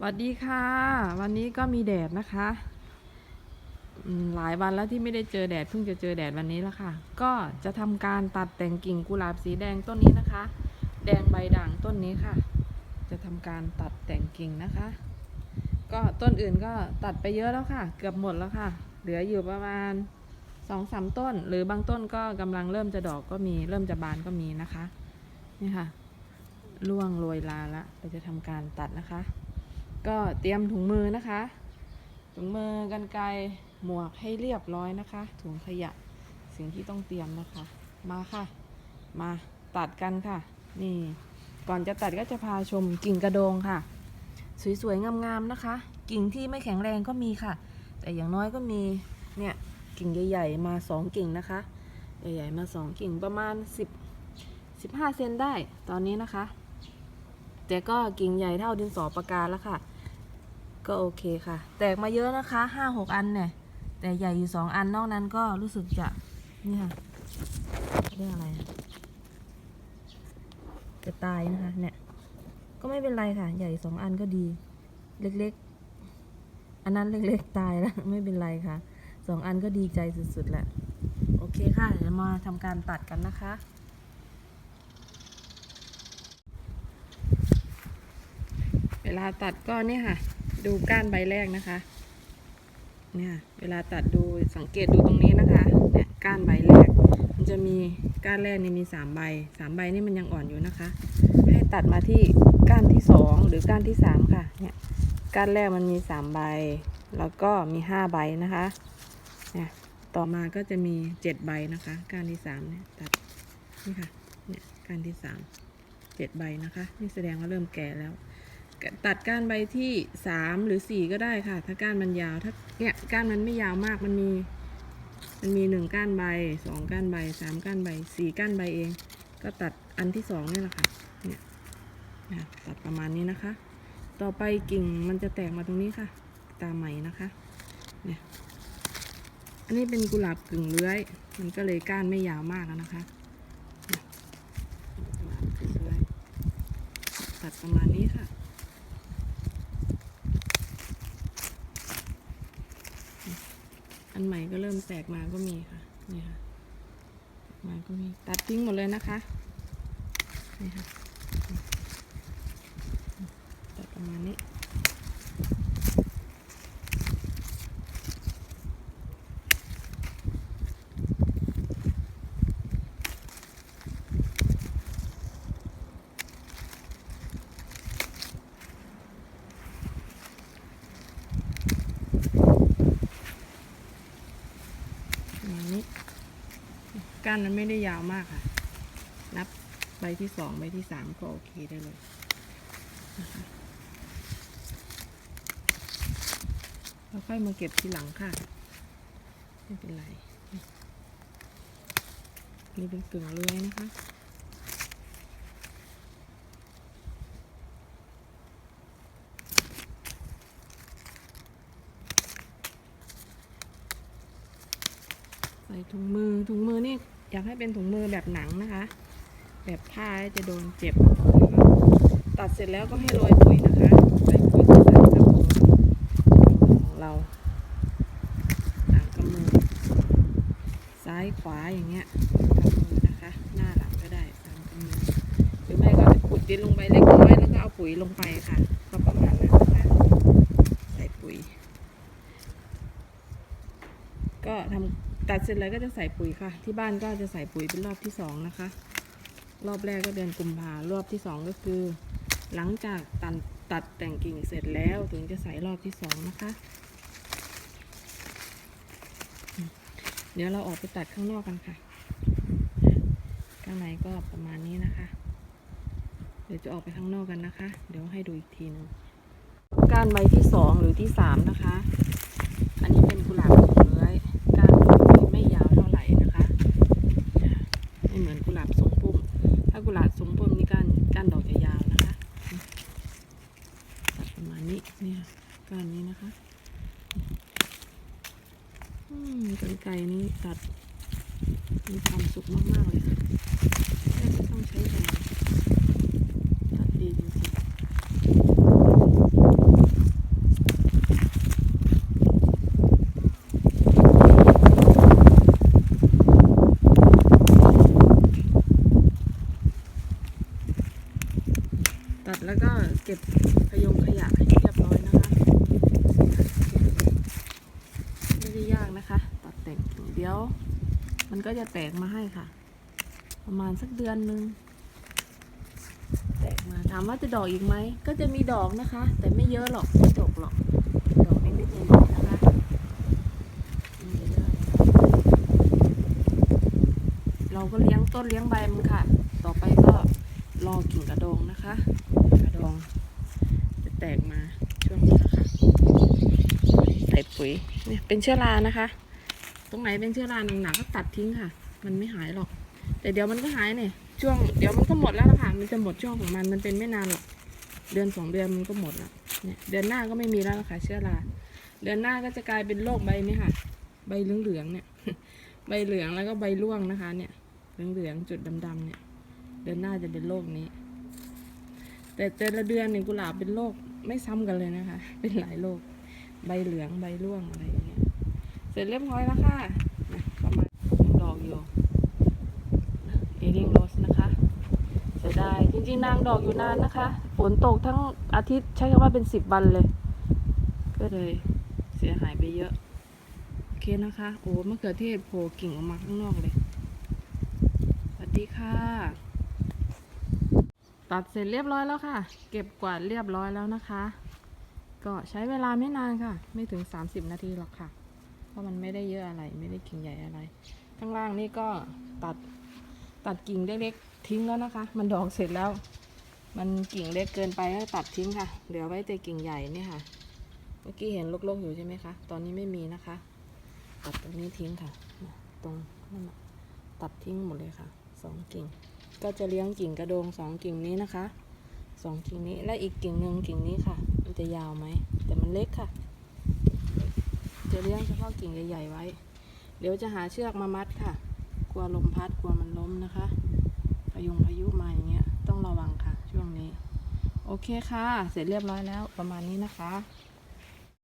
สวัสดีค่ะ วันนี้ก็มีแดดนะคะหลายวันแล้วที่ไม่ได้เจอแดดเพิ่งจะเจอแดดวันนี้แล้วค่ะ ก็จะทำการตัดแต่งกิ่งกุหลาบสีแดงต้นนี้นะคะ แดงใบด่างต้นนี้ค่ะ จะทำการตัดแต่งกิ่งนะคะ ก็ต้นอื่นก็ตัดไปเยอะแล้วค่ะ เกือบหมดแล้วค่ะ เหลืออยู่ประมาณสองสามต้น หรือบางต้นก็กำลังเริ่มจะดอกก็มีเริ่มจะบานก็มีนะคะนี่ค่ะร่วงโรยลาละเราจะทำการตัดนะคะ ก็เตรียมถุงมือนะคะ ถุงมือกันไกรหมวกให้เรียบร้อยนะคะ ถุงขยะสิ่งที่ต้องเตรียมนะคะ มาค่ะ มาตัดกันค่ะ นี่ ก่อนจะตัดก็จะพาชมกิ่งกระโดงค่ะ สวยๆงามๆนะคะ กิ่งที่ไม่แข็งแรงก็มีค่ะ แต่อย่างน้อยก็มีเนี่ยกิ่งใหญ่ ๆ มาสองกิ่งนะคะ ใหญ่ ๆ มาสองกิ่งประมาณ 10 15 เซนได้ตอนนี้นะคะ แต่ก็กิ่งใหญ่เท่าดินสอประกาแล้วค่ะ ก็โอเคค่ะ แตกมาเยอะนะคะห้าหกอันเนี่ย แต่ใหญ่อยู่สองอันนอกนั้นก็รู้สึกจะนี่ค่ะเรียกอะไร จะตายนะคะ เนี่ย ก็ไม่เป็นไรค่ะ ใหญ่สองอันก็ดี เล็กๆ อันนั้นเล็กๆตายแล้ว ไม่เป็นไรค่ะสองอันก็ดีใจสุดๆแหละ โอเคค่ะ เดี๋ยวมาทำการตัดกันนะคะเวลาตัดก็เนี่ยค่ะ ดูก้านใบแรกนะคะ เนี่ย เวลาตัดดูสังเกตดูตรงนี้นะคะ เนี่ย ก้านใบแรก มันจะมีก้านแรกนี่มีสามใบสามใบนี่มันยังอ่อนอยู่นะคะ ให้ตัดมาที่ก้านที่สองหรือก้านที่สามค่ะ เนี่ย ก้านแรกมันมีสามใบ แล้วก็มีห้าใบนะคะ เนี่ย ต่อมาก็จะมีเจ็ดใบนะคะ ก้านที่สามเนี่ยตัด นี่ค่ะ เนี่ย ก้านที่สามเจ็ดใบนะคะ นี่แสดงว่าเริ่มแก่แล้ว ตัดก้านใบที่สามหรือสี่ก็ได้ค่ะ ถ้าก้านมันยาว ถ้าเนี่ยก้านมันไม่ยาวมากมันมี มันมีหนึ่งก้านใบสองก้านใบสามก้านใบสี่ก้านใบเอง ก็ตัดอันที่สองนี่แหละค่ะเนี่ยนะตัดประมาณนี้นะคะ ต่อไปกิ่งมันจะแตกมาตรงนี้ค่ะ ตามใหม่นะคะเนี่ยอันนี้เป็นกุหลาบกึ่งเลื้อย มันก็เลยก้านไม่ยาวมากแล้วนะคะตัดประมาณนี้ค่ะ อันใหม่ก็เริ่มแตกมาก็มีค่ะ นี่ค่ะ มาก็มี ตัดทิ้งหมดเลยนะคะ นี่ค่ะ ตัดประมาณนี้ ประมาณนี้ ก้านมันไม่ได้ยาวมากค่ะ นับใบที่สองใบที่สามก็โอเคได้เลยนะคะแล้วค่อยมาเก็บทีหลังค่ะ ไม่เป็นไร นี่เป็นกึ่งเลื้อยนะคะใส่ถุงมือถุงมือนี่ อยากให้เป็นถุงมือแบบหนังนะคะ แบบผ้าจะโดนเจ็บ ตัดเสร็จแล้วก็ให้โรยปุ๋ยนะคะใส่ปุ๋ยใส่กระปุกของเราหลังกำมือ ซ้ายขวาอย่างเงี้ยกำมือนะคะ หน้าหลังก็ได้ตามกำมือหรือไม่ก็จะขุดดินลงไปเล็กน้อยแล้วก็เอาปุ๋ยลงไปค่ะ ก็ประมาณนั้นนะคะใส่ปุ๋ย ก็ทำตั ดเสร็จแล้วก็จะใส่ปุ๋ยค่ะ ที่บ้านก็จะใส่ปุ๋ยเป็นรอบที่สองนะคะ รอบแรกก็เดือนกุมภารอบที่สองก็คือ หลังจากตัดตัดแต่งกิ่งเสร็จแล้วถึงจะใส่รอบที่สองนะคะ เดี๋ยวเราออกไปตัดข้างนอกกันค่ะ ข้างในก็ประมาณนี้นะคะ เดี๋ยวจะออกไปข้างนอกกันนะคะ เดี๋ยวให้ดูอีกทีหนึงก้านใบที่สองหรือที่สามนะคะ อันนี้เป็นกุหลาบ การนี้นะคะกรรไกรนี้ตัด มีความสุขมาก ๆ เลยค่ะแค่ต้องใช้แรงตัดดีจริงๆ ตัดแล้วก็เก็บขยงขยะให้เรียบร้อย มันก็จะแตกมาให้ค่ะ ประมาณสักเดือนหนึง แตกมาถามว่าจะดอกอีกไหม ก็จะมีดอกนะคะ แต่ไม่เยอะหรอกไม่ดกหรอก ดอกนิดๆหน่อยๆนะคะเราก็เลี้ยงต้นเลี้ยงใบมันค่ะ ต่อไปก็รอกิ่งกระโดงนะคะ กระโดงจะแตกมาช่วงนี้นะคะใส่ปุ๋ยเนี่ยเป็นเชื้อรานะคะ ตรงไหนเป็นเชื้อราหนักๆก็ตัดทิ้งค่ะ มันไม่หายหรอก แต่เดี๋ยวมันก็หายเนี่ยช่วงเดี๋ยวมันก็หมดแล้วล่ะค่ะ มันจะหมดช่วงของมันมันเป็นไม่นานหรอกเดือนสองเดือนมันก็หมดล้วเนี่ยเดือนหน้าก็ไม่มีแล้วล่ะค่ะเชื้อราเดือนหน้าก็จะกลายเป็นโรคใบนี้ค่ะ ใบเหลืองๆเนี่ย ใบเหลืองแล้วก็ใบร่วงนะคะ เนี่ยเหลืองๆจุดดำๆเนี่ย เดือนหน้าจะเป็นโรคนี้ แต่แต่ละเดือนเนี่ยกุหลาบเป็นโรคไม่ซ้ำกันเลยนะคะ เป็นหลายโรคใบเหลืองใบร่วงอะไรอย่างเงี้ย ร็จเรียบร้อยแล้วค่ะประมาณยังดอกอยู่เอริงโรสนะคะเสียดายจริงๆนางดอกอยู่นานนะคะ ฝนตกทั้งอาทิตย์ใช้คำว่าเป็นสิบวันเลย ก็เลยเสียหายไปเยอะ โอเคนะคะ โอ้มะเขือเทศโผล่กิ่งออกมาข้างนอกเลย สวัสดีค่ะ ตัดเสร็จเรียบร้อยแล้วค่ะ เก็บกวาดเรียบร้อยแล้วนะคะ ก็ใช้เวลาไม่นานค่ะ ไม่ถึง 30 นาทีหรอกค่ะ ราะมันไม่ได้เยอะอะไร ไม่ได้กิ่งใหญ่อะไร ข้างล่างนี่ก็ตัดตัดกิ่งเล็กๆทิ้งแล้วนะคะ มันดอกเสร็จแล้ว มันกิ่งเล็กเกินไปก็ตัดทิ้งค่ะ เหลือไว้แต่กิ่งใหญ่นี่ค่ะ เมื่อกี้เห็นลกๆอยู่ใช่ไหมคะ ตอนนี้ไม่มีนะคะ ตัดตรงนี้ทิ้งค่ะ ตรงนั่นตัดทิ้งหมดเลยค่ะสองกิ่ง ก็จะเลี้ยงกิ่งกระโดงสองกิ่งนี้นะคะสองกิ่งนี้และอีกกิ่งหนึ่งกิ่งนี้ค่ะ มันจะยาวไหม แต่มันเล็กค่ะ จะเลี้ยงเฉพาะกิ่งใหญ่ๆไว้ เดี๋ยวจะหาเชือกมามัดค่ะ กลัวลมพัดกลัวมันล้มนะคะพายุงพายุมาอย่างเงี้ยต้องระวังค่ะ ช่วงนี้ โอเคค่ะ เสร็จเรียบร้อยแล้วประมาณนี้นะคะ